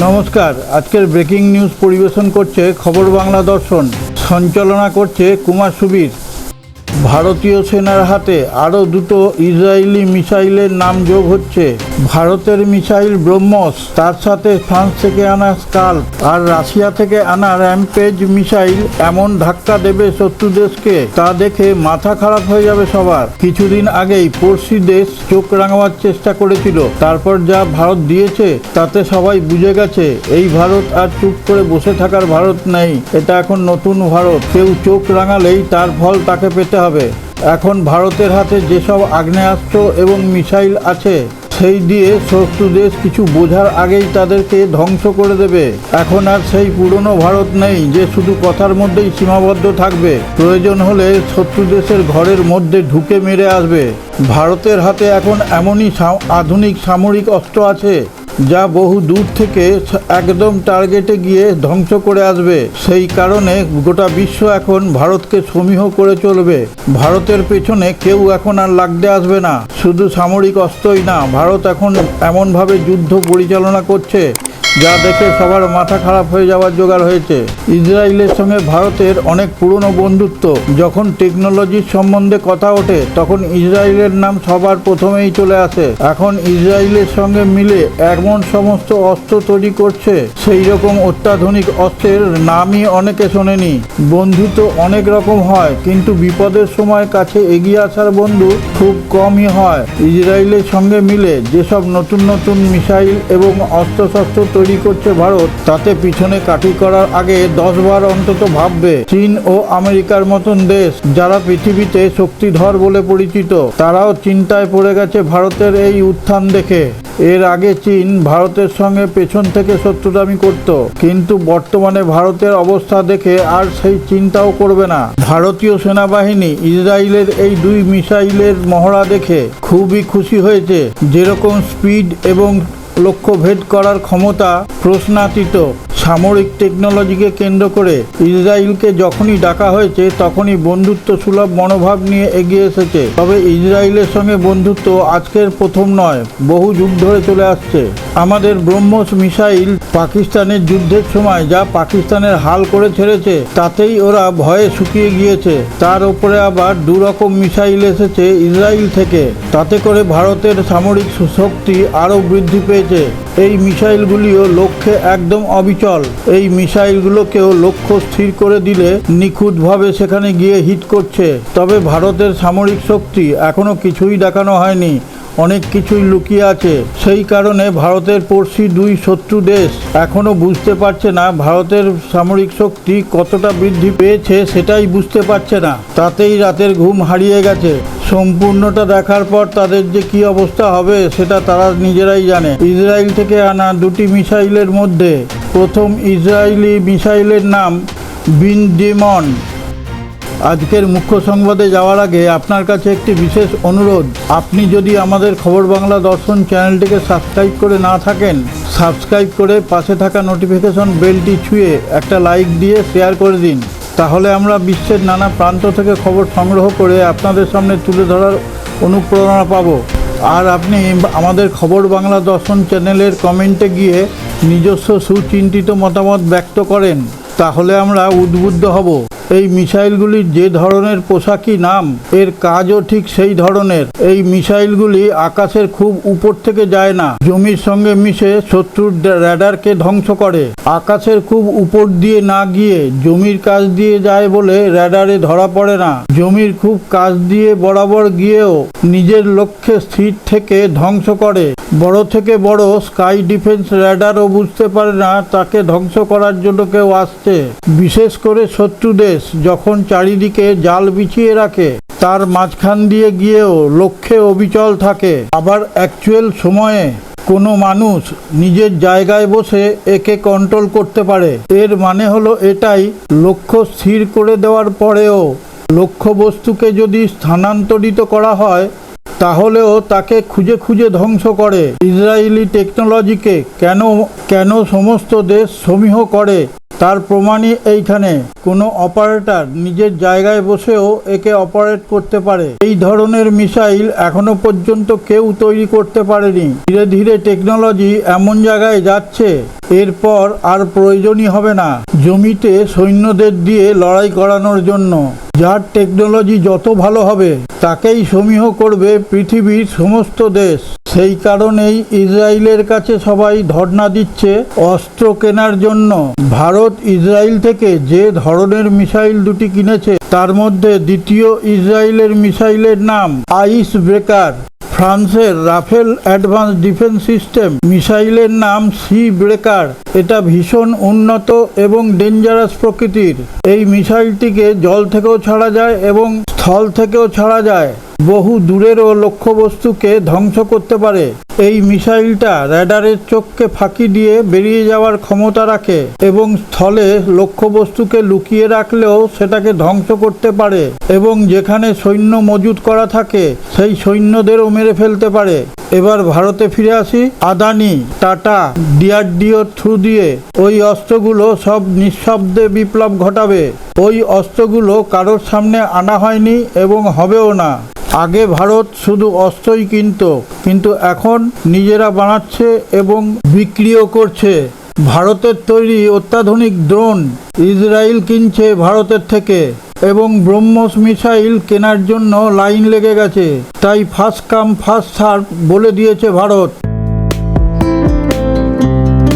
নমস্কার। আজকের breaking news পরিবেশন করছে খবর বাংলা দর্শন। সঞ্চালনা করছে কুমার সুবীর। ভারতীয় সেনার হাতে আরও দুটো ইসরায়েলি মিসাইলের নাম যোগ হচ্ছে। ভারতের মিসাইল ব্রহ্মস, তার সাথে ফ্রান্স থেকে আনা স্কাল আর রাশিয়া থেকে আনা র্যাম্পেজ মিসাইল এমন ধাক্কা দেবে শত্রু দেশকে, তা দেখে মাথা খারাপ হয়ে যাবে সবার। কিছুদিন আগেই পড়শি দেশ চোখ রাঙাবার চেষ্টা করেছিল। তারপর যা ভারত দিয়েছে, তাতে সবাই বুঝে গেছে, এই ভারত আর চুপ করে বসে থাকার ভারত নেই, এটা এখন নতুন ভারত। কেউ চোখ রাঙালেই তার ফল তাকে পেতে হবে। এখন ভারতের হাতে যেসব আগ্নেয়াস্ত্র এবং মিসাইল আছে, সেই দিয়ে শত্রু দেশ কিছু বোঝার আগেই তাদেরকে ধ্বংস করে দেবে। এখন আর সেই পুরনো ভারত নেই যে শুধু কথার মধ্যেই সীমাবদ্ধ থাকবে। প্রয়োজন হলে শত্রু দেশের ঘরের মধ্যে ঢুকে মেরে আসবে। ভারতের হাতে এখন এমনই আধুনিক সামরিক অস্ত্র আছে যা বহু দূর থেকে একদম টার্গেটে গিয়ে ধ্বংস করে আসবে। সেই কারণে গোটা বিশ্ব এখন ভারতকে সমীহ করে চলবে। ভারতের পেছনে কেউ এখন আর লাগতে আসবে না। শুধু সামরিক অস্ত্রই না, ভারত এখন এমনভাবে যুদ্ধ পরিচালনা করছে যা দেখে সবার মাথা খারাপ হয়ে যাওয়ার জোগাড় হয়েছে। ইসরায়েলের সঙ্গে ভারতের অনেক পুরনো বন্ধুত্ব। যখন টেকনোলজির সম্বন্ধে কথা ওঠে, তখন ইসরায়েলের নাম সবার প্রথমেই চলে আসে। এখন ইসরায়েলের সঙ্গে মিলে এমন সমস্ত অস্ত্র তৈরি করছে সেই রকম অত্যাধুনিক অস্ত্রের নামই অনেকে শোনেনি। বন্ধুত্ব অনেক রকম হয়, কিন্তু বিপদের সময় কাছে এগিয়ে আসার বন্ধু খুব কমই হয়। ইসরায়েলের সঙ্গে মিলে যেসব নতুন নতুন মিসাইল এবং অস্ত্রশস্ত্র তৈরি করছে ভারত, তাতে পিছনে কাঠি করার আগে দশ বার অন্তত ভাববে চীন ও আমেরিকার মতন দেশ যারা পৃথিবীতে শক্তিধর বলে পরিচিত। তারাও চিন্তায় পড়ে গেছে ভারতের এই উত্থান দেখে। এর আগে চীন ভারতের সঙ্গে পেছন থেকে শত্রুতামি করত। কিন্তু বর্তমানে ভারতের অবস্থা দেখে আর সেই চিন্তাও করবে না। ভারতীয় সেনাবাহিনী ইসরায়েলের এই দুই মিসাইলের মহড়া দেখে খুবই খুশি হয়েছে। যেরকম স্পিড এবং লক্ষ্য ভেদ করার ক্ষমতা প্রশ্নাতীত। সামরিক টেকনোলজিকে কেন্দ্র করে ইসরায়েলকে যখনই ডাকা হয়েছে, তখনই বন্ধুত্ব সুলভ মনোভাব নিয়ে এগিয়ে এসেছে। তবে ইসরায়েলের সঙ্গে বন্ধুত্ব আজকের প্রথম নয়, বহু যুগ ধরে চলে আসছে। আমাদের ব্রহ্মস মিসাইল পাকিস্তানের যুদ্ধের সময় যা পাকিস্তানের হাল করে ছেড়েছে, তাতেই ওরা ভয়ে শুকিয়ে গিয়েছে। তার উপরে আবার দুরকম মিসাইল এসেছে ইসরায়েল থেকে। তাতে করে ভারতের সামরিক শক্তি আরও বৃদ্ধি পেয়েছে। এই মিসাইলগুলিও লক্ষ্যে একদম অবিচল। এই মিসাইলগুলোকেও লক্ষ্য স্থির করে দিলে নিখুঁতভাবে সেখানে গিয়ে হিট করছে। তবে ভারতের সামরিক শক্তি এখনও কিছুই দেখানো হয়নি। অনেক কিছুই লুকিয়ে আছে। সেই কারণে ভারতের পড়শি দুই শত্রু দেশ এখনও বুঝতে পারছে না ভারতের সামরিক শক্তি কতটা বৃদ্ধি পেয়েছে সেটাই বুঝতে পারছে না। তাতেই রাতের ঘুম হারিয়ে গেছে। সম্পূর্ণটা দেখার পর তাদের যে কি অবস্থা হবে সেটা তারা নিজেরাই জানে। ইসরায়েল থেকে আনা দুটি মিসাইলের মধ্যে প্রথম ইসরায়েলি মিসাইলের নাম বিন ডিমন আজকের মুখ্য সংবাদে যাওয়ার আগে আপনার কাছে একটি বিশেষ অনুরোধ। আপনি যদি আমাদের খবর বাংলা দর্শন চ্যানেলটিকে সাবস্ক্রাইব করে না থাকেন, সাবস্ক্রাইব করে পাশে থাকা নোটিফিকেশন বেলটি ছুঁয়ে একটা লাইক দিয়ে শেয়ার করে দিন। তাহলে আমরা বিশ্বের নানা প্রান্ত থেকে খবর সংগ্রহ করে আপনাদের সামনে তুলে ধরার অনুপ্রেরণা পাবো। আর আপনি আমাদের খবর বাংলা দর্শন চ্যানেলের কমেন্টে গিয়ে নিজস্ব সুচিন্তিত মতামত ব্যক্ত করেন, তাহলে আমরা উদ্বুদ্ধ হব। এই মিসাইলগুলির যে ধরনের পোশাকি নাম, এর কাজও ঠিক সেই ধরনের। এই মিসাইলগুলি আকাশের খুব উপর থেকে যায় না। জমির সঙ্গে মিশে শত্রুর র্যাডারকে ধ্বংস করে। আকাশের খুব উপর দিয়ে না গিয়ে জমির কাজ দিয়ে যায় বলে র্যাডারে ধরা পড়ে না। জমির খুব কাজ দিয়ে বরাবর গিয়েও নিজের লক্ষ্যে স্থির থেকে ধ্বংস করে। বড় থেকে বড় স্কাই ডিফেন্স র্যাডারও বুঝতে পারে না, তাকে ধ্বংস করার জন্য কেউ আসছে। বিশেষ করে শত্রু দেশ যখন চারিদিকে জাল বিছিয়ে রাখে, তার মাঝখান দিয়ে গিয়েও লক্ষ্যে অবিচল থাকে। আবার অ্যাকচুয়াল সময়ে কোনো মানুষ নিজের জায়গায় বসে একে কন্ট্রোল করতে পারে। এর মানে হলো এটাই, লক্ষ্য স্থির করে দেওয়ার পরেও লক্ষ্যবস্তুকে যদি স্থানান্তরিত করা হয়, তাহলেও তাকে খুঁজে খুঁজে ধ্বংস করে। ইসরায়েলি টেকনোলজিকে কেন কেন সমস্ত দেশ সমীহ করে? তার প্রমাণই এইখানে। কোনো অপারেটর নিজের জায়গায় বসেও একে অপারেট করতে পারে। এই ধরনের মিসাইল এখনও পর্যন্ত কেউ তৈরি করতে পারেনি। ধীরে ধীরে টেকনোলজি এমন জায়গায় যাচ্ছে, এরপর আর প্রয়োজনই হবে না। জমিতে সৈন্যদের দিয়ে লড়াই করানোর জন্য। যার টেকনোলজি যত ভালো হবে, তাকেই সমীহ করবে পৃথিবীর সমস্ত দেশ। সেই কারণেই ইসরায়েলের কাছে সবাই ধর্ণা দিচ্ছে অস্ত্র কেনার জন্য। ভারত ইসরায়েল থেকে যে ধরনের মিসাইল দুটি কিনেছে, তার মধ্যে দ্বিতীয় ইসরায়েলের মিসাইলের নাম আইস ব্রেকার। ফ্রান্সের রাফেল অ্যাডভান্স ডিফেন্স সিস্টেম মিসাইলের নাম সি ব্রেকার। এটা ভীষণ উন্নত এবং ডেঞ্জারাস প্রকৃতির। এই মিসাইলটিকে জল থেকেও ছাড়া যায় এবং স্থল থেকেও ছাড়া যায়। বহু দূরেরও লক্ষ্যবস্তুকে ধ্বংস করতে পারে। এই মিসাইলটা র্যাডারের চোখকে ফাঁকি দিয়ে বেরিয়ে যাওয়ার ক্ষমতা রাখে এবং স্থলে লক্ষ্যবস্তুকে লুকিয়ে রাখলেও সেটাকে ধ্বংস করতে পারে এবং যেখানে সৈন্য মজুত করা থাকে, সেই সৈন্যদেরও মেরে ফেলতে পারে। এবার ভারতে ফিরে আসি আদানি, টাটা, ডিআরডিও থ্রু দিয়ে। ওই অস্ত্রগুলো সব নিঃশব্দে বিপ্লব ঘটাবে। ওই অস্ত্রগুলো কারোর সামনে আনা হয়নি এবং হবেও না। আগে ভারত শুধু অস্ত্রই কিনত, কিন্তু এখন নিজেরা বানাচ্ছে এবং বিক্রিও করছে। ভারতের তৈরি অত্যাধুনিক ড্রোন ইসরায়েল কিনছে ভারতের থেকে, এবং ব্রহ্মস মিসাইল কেনার জন্য লাইন লেগে গেছে। তাই ফার্স্ট কাম, ফার্স্ট সার্ভ বলে দিয়েছে ভারত।